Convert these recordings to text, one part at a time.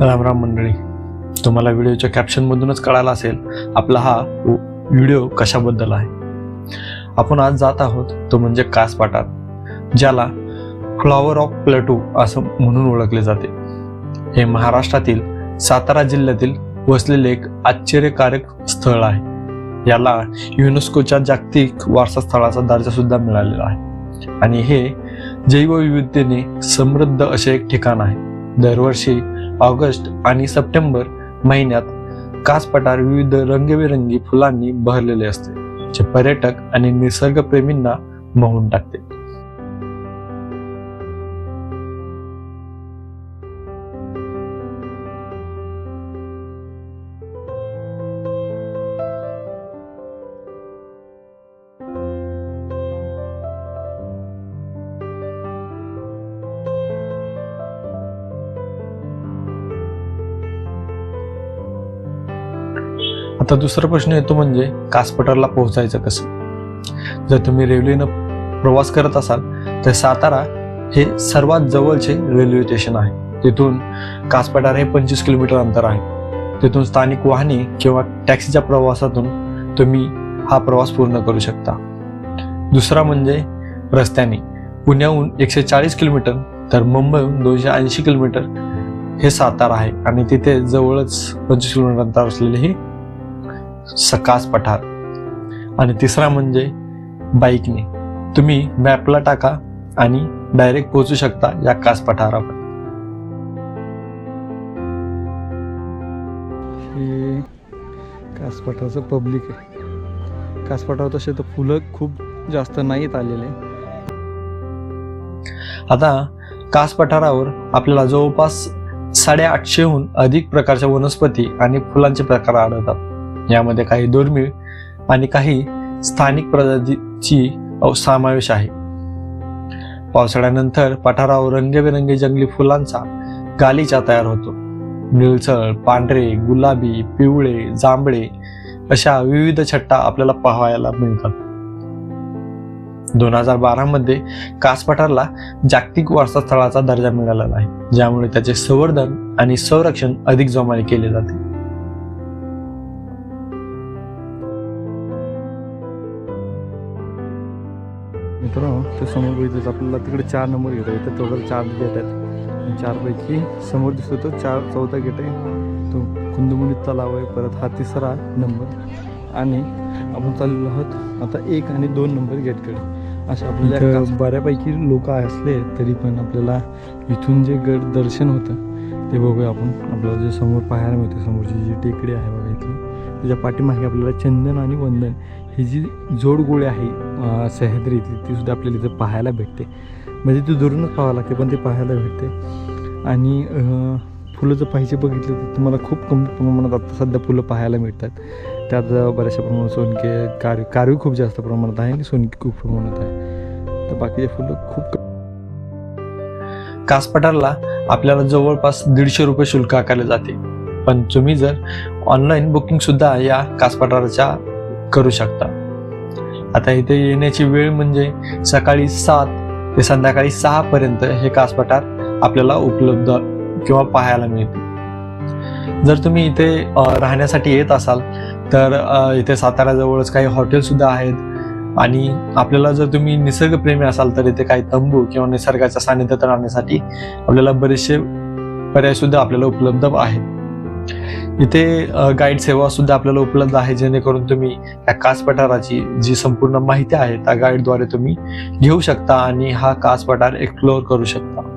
राम राम मंडळी. तुम्हाला व्हिडिओच्या कॅप्शनमधूनच कळाला असेल आपला हा व्हिडिओ कशाबद्दल आहे. आपण आज जात आहोत तो म्हणजे कास ज्याला फ्लॉवर ऑफ प्लेटू असं म्हणून ओळखले जाते. हे महाराष्ट्रातील सातारा जिल्ह्यातील वसलेले एक आश्चर्यकारक स्थळ आहे. याला युनेस्कोच्या जागतिक वारसा स्थळाचा दर्जा सुद्धा मिळालेला आहे. आणि हे जैवविविधतेने समृद्ध असे एक ठिकाण आहे. दरवर्षी ऑगस्ट आणि सप्टेंबर महिन्यात कास पठार विविध रंगीबेरंगी फुलांनी बहरलेले असते जे पर्यटक आणि निसर्गप्रेमींना मोहून टाकते. आता दुसरा प्रश्न येतो म्हणजे कासपठारला पोहोचायचं कसं? जर तुम्ही रेल्वेनं प्रवास करत असाल तर सातारा हे सर्वात जवळचे रेल्वे स्टेशन आहे. तिथून कासपठार हे पंचवीस किलोमीटर अंतर आहे. तिथून स्थानिक वाहने किंवा टॅक्सीच्या प्रवासातून तुम्ही हा प्रवास पूर्ण करू शकता. दुसरा म्हणजे रस्त्याने. पुण्याहून एकशे चाळीस किलोमीटर तर मुंबईहून दोनशे ऐंशी किलोमीटर हे सातारा आहे. आणि तिथे जवळच पंचवीस किलोमीटर अंतर असलेले हे सकास पठार. आणि तिसरा म्हणजे बाईकने. तुम्ही मॅपला टाका आणि डायरेक्ट पोहोचू शकता या कास पठारावर. हे कासपाठाचं पब्लिक आहे. कासपाठावर तसे तर फुलं खूप जास्त नाहीत आलेले. आता कास पठारावर आपल्याला जवळपास साडेआठशेहून अधिक प्रकारच्या वनस्पती आणि फुलांचे प्रकार आढळतात. यामध्ये काही दुर्मिळ आणि काही स्थानिक प्रजातीची समावेश आहे. पावसाळ्यानंतर पठारावर रंगीबेरंगी जंगली फुलांचा गालिचा तयार होतो. निळसळ पांढरे गुलाबी पिवळे जांभळे अशा विविध छट्टा आपल्याला पाहायला मिळतात. दोन हजार बारा मध्ये कास पठारला जागतिक वारसा स्थळाचा दर्जा मिळालेला आहे ज्यामुळे त्याचे संवर्धन आणि संरक्षण अधिक जोमाने केले जाते. मित्रांनो ते समोर बघितलं आपल्याला तिकडे चार नंबर घेता येतात. टोटल चार गेट आहेत. आणि चारपैकी समोर दिसतो तो चार चौथा गेट आहे. तो कुंदमुनी तलाव आहे. परत हा तिसरा नंबर. आणि आपण चाललेलो आहोत आता एक आणि दोन नंबर गेटकडे अशा आपल्याला इथं बऱ्यापैकी लोक असले तरी पण आपल्याला इथून जे गड दर्शन होतं ते बघूया आपण. आपल्याला जे समोर पाहायला मिळते समोरची जी टेकडी आहे बघा इथली त्याच्या पाठीमागे आपल्याला चंदन आणि वंदन. ही जी जोडगोळी आहे सह्याद्रीतली ती सुद्धा आपल्याला इथं पाहायला भेटते. म्हणजे ती दुरूनच पाहावं लागते पण ती पाहायला भेटते. आणि फुलं जर पाहिजे बघितलं तर तुम्हाला खूप कमी प्रमाणात आता सध्या फुलं पाहायला मिळतात. त्यात बऱ्याचशा प्रमाणात सोनके कारवी कारवी खूप जास्त प्रमाणात आहे आणि सोनकी खूप प्रमाणात आहे. तर बाकीचे फुलं खूप कासपठारला आपल्याला जवळपास दीडशे रुपये शुल्क आकारले जाते. पण तुम्ही जर ऑनलाईन बुकिंगसुद्धा या कासपठाराच्या करू शकता आता इथे येण्याची वेळ म्हणजे सकाळी सात ते संध्याकाळी सहा पर्यंत हे कास पठार आपल्याला उपलब्ध किंवा पाहायला मिळते. जर तुम्ही इथे राहण्यासाठी येत असाल तर इथे साताऱ्याजवळच काही हॉटेल सुद्धा आहेत. आणि आपल्याला जर तुम्ही निसर्गप्रेमी असाल तर इथे काही तंबू किंवा निसर्गाच्या सानिध्यात राहण्यासाठी आपल्याला बरेचसे पर्याय सुद्धा आपल्याला उपलब्ध आहेत. इथे गाईड सेवा सुद्धा आपल्याला उपलब्ध आहे जेणेकरून तुम्ही या कास पठाराची जी संपूर्ण माहिती आहे त्या गाईडद्वारे तुम्ही घेऊ शकता आणि हा कास पठार एक्सप्लोअर करू शकता.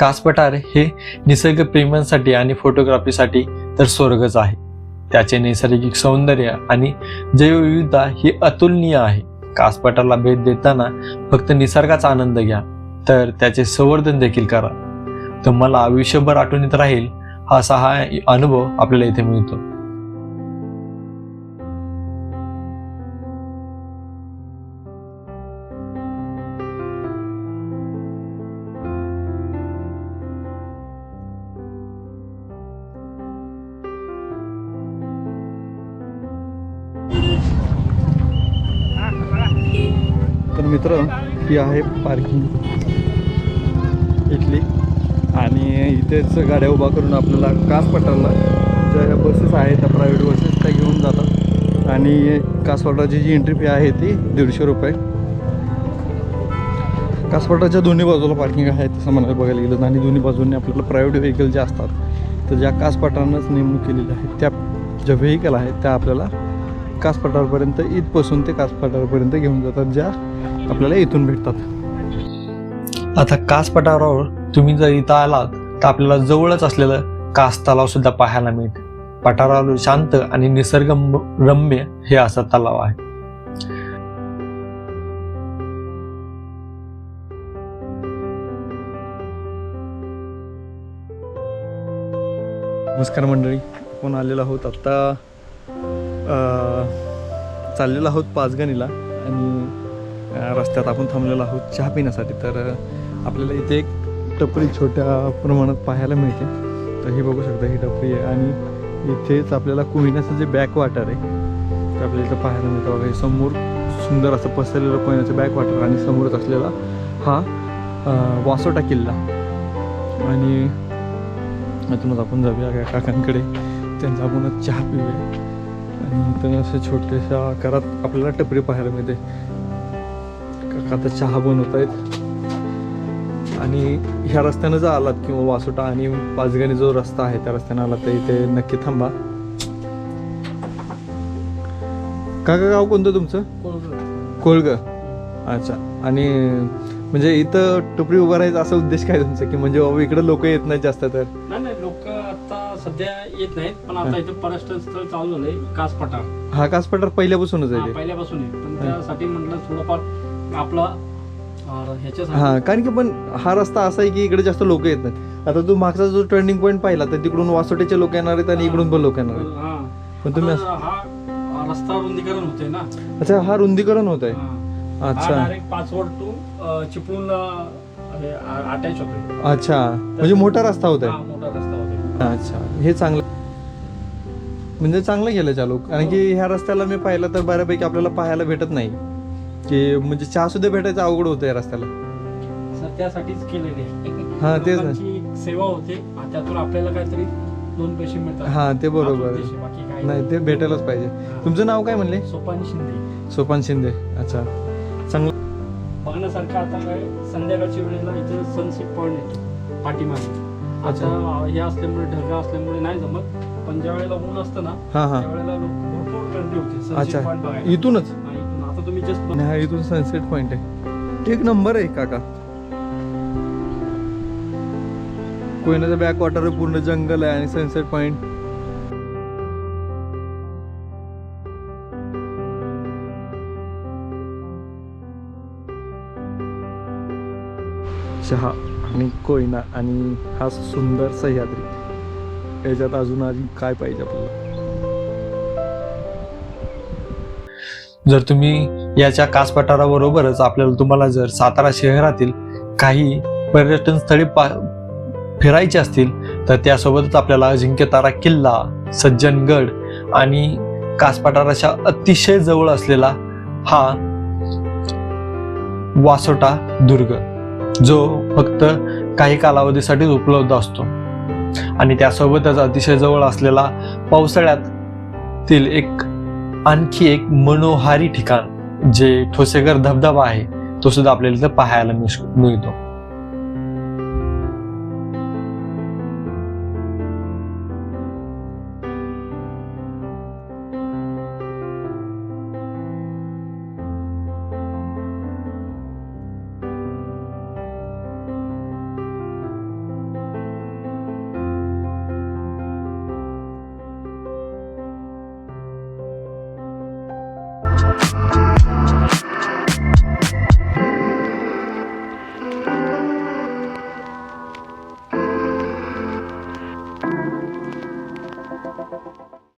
कास पठार हे निसर्गप्रेमींसाठी आणि फोटोग्राफीसाठी तर स्वर्गच आहे. त्याचे नैसर्गिक सौंदर्य आणि जैवविविधता ही अतुलनीय आहे. कासपटाला भेट देताना फक्त निसर्गाचा आनंद घ्या तर त्याचे संवर्धन देखील करा. तुम्हाला आयुष्यभर आठवणीत राहील असा हा अनुभव आपल्याला इथे मिळतो. मात्र ही आहे पार्किंग. इथली. आणि इथेच गाड्या उभा करून आपल्याला कास पठारला ज्या बसेस आहेत त्या प्रायव्हेट बसेस त्या घेऊन जातात. आणि कास जी एंट्री फी आहे ती दीडशे रुपये. कासपटाच्या दोन्ही बाजूला पार्किंग आहे तसं म्हणायला बघायला गेलं आणि दोन्ही बाजूने आपल्याला प्रायव्हेट व्हेकल जे असतात तर ज्या कासपठारानंच नेमणूक केलेली आहे त्या ज्या व्हेकल आहेत त्या आपल्याला कासपठारपर्यंत इथपासून ते कासपठारपर्यंत घेऊन जातात ज्या आपल्याला इथून भेटतात. आता कास पठारावर तुम्ही जर इथं आलात तर आपल्याला जवळच असलेलं कास तलाव सुद्धा पाहायला मिळते पठारावर शांत आणि निसर्ग रम्य हे असा तलाव आहे. नमस्कार मंडळी आपण आलेलो आहोत आत्ता चाललेलो आहोत पाचगणीला आणि रस्त्यात आपण थांबलेलो आहोत चहा पिण्यासाठी. तर आपल्याला इथे एक टपरी छोट्या प्रमाणात पाहायला मिळते. तर हे बघू शकता ही टपरी आहे. आणि इथेच आपल्याला कोयनाचं जे बॅक वॉटर आहे ते आपल्याला इथं पाहायला मिळतं. बघा समोर सुंदर असं पसरलेलं कोयनाचं बॅक वॉटर आणि समोरच असलेला हा वासोटा किल्ला. आणि इथूनच आपण जाऊया काकांकडे. त्यांचा आपण चहा पिऊया. आणि इथं अशा छोट्याशा आकारात आपल्याला टपरी पाहायला मिळते. काका आता चहा बनवत आहेत. आणि ह्या रस्त्यानं जर आलात किंवा वासोटा आणि पाचगणी जो रस्ता आहे त्या रस्त्यानं आलात तर इथे नक्की थांबा. काका गाव कोणतं तुमचं? कोळग. अच्छा. आणि म्हणजे इथं टपरी उभा राहायचा असा उद्देश काय तुमचा? की म्हणजे बाबा इकडे लोक येत नाही जास्त तर? नाही नाही लोक आता सध्या येत नाहीत पण आता इथे पर्यटन स्थळ चालू झालंय कास पठार हा कासपठार पहिल्यापासूनच हा, आहे ते. पहिल्यापासून आहे. पण त्यासाठी म्हटलं थोडंफार आपला अं, ह्याच्यासाठी. हा कारण की पण हा रस्ता असा आहे की इकडे जास्त लोक येत नाहीत. आता तू मागचा जो टर्निंग पॉईंट पाहिला तर तिकडून वासोटेचे लोक येणार आहेत आणि इकडून पण लोक येणार आहेत. हा. पण तुम्ही आता हा रस्ता रुंदीकरण होते ना. अच्छा हा रुंदीकरण होत आहे अच्छा. डायरेक्ट पाचवड टू चिपळूणला अटॅच होते अच्छा. म्हणजे मोठा रस्ता होत हा मोठा रस्ता होते अच्छा. हे चांगलं. म्हणजे चांगलं केलं चालू कारण की ह्या रस्त्याला मी पाहिलं तर बऱ्यापैकी आपल्याला पाहायला भेटत नाही. की म्हणजे चहा सुद्धा भेटायचं अवघड होतं या रस्त्याला. त्यासाठीच केलेले. हा, तेच ना. सेवा होते. त्यातून आपल्याला काहीतरी दोन पैसे मिळतात. हा ते बरोबर. नाही ते भेटायलाच पाहिजे. तुमचं नाव काय म्हणले? सोपानी शिंदे. सोपान शिंदे. अच्छा. चांगलं. बघण्यासारखं आता काय संध्याकाळच्या वेळेला इथे सनसेट पॉइंट येतो पाठीमागे. आता हे असल्यामुळे ढगा असल्यामुळे नाही जमत पण ज्या वेळेला ऊन असतं ना हा हा. त्यावेळेला लोक भरपूर गर्दी होते अच्छा. बघायला. इथूनच? हा, इथून. आता तुम्ही जस्ट आणि हा इथून सनसेट पॉइंट आहे. एक नंबर आहे काका. कोयनाचं बॅक वॉटर पूर्ण जंगल आहे आणि सनसेट पॉइंट चहा आणि कोयना आणि हा सुंदर सह्याद्री. याच्यात अजून अजून काय पाहिजे आपल्याला? जर तुम्ही याच्या कासपठाराबरोबरच आपल्याला तुम्हाला जर सातारा शहरातील काही पर्यटन स्थळे पा फिरायची असतील तर त्यासोबतच आपल्याला अजिंक्यतारा किल्ला सज्जनगड आणि कासपठाराच्या अतिशय जवळ असलेला हा वासोटा दुर्ग. जो फक्त काही कालावधीसाठीच उपलब्ध असतो. आणि त्यासोबतच अतिशय जवळ असलेला पावसाळ्यातील एक आणखी एक मनोहारी ठिकाण जे ठोसेगर धबधबा आहे तो सुद्धा आपल्याला इथं पाहायला मिळ- मिळतो.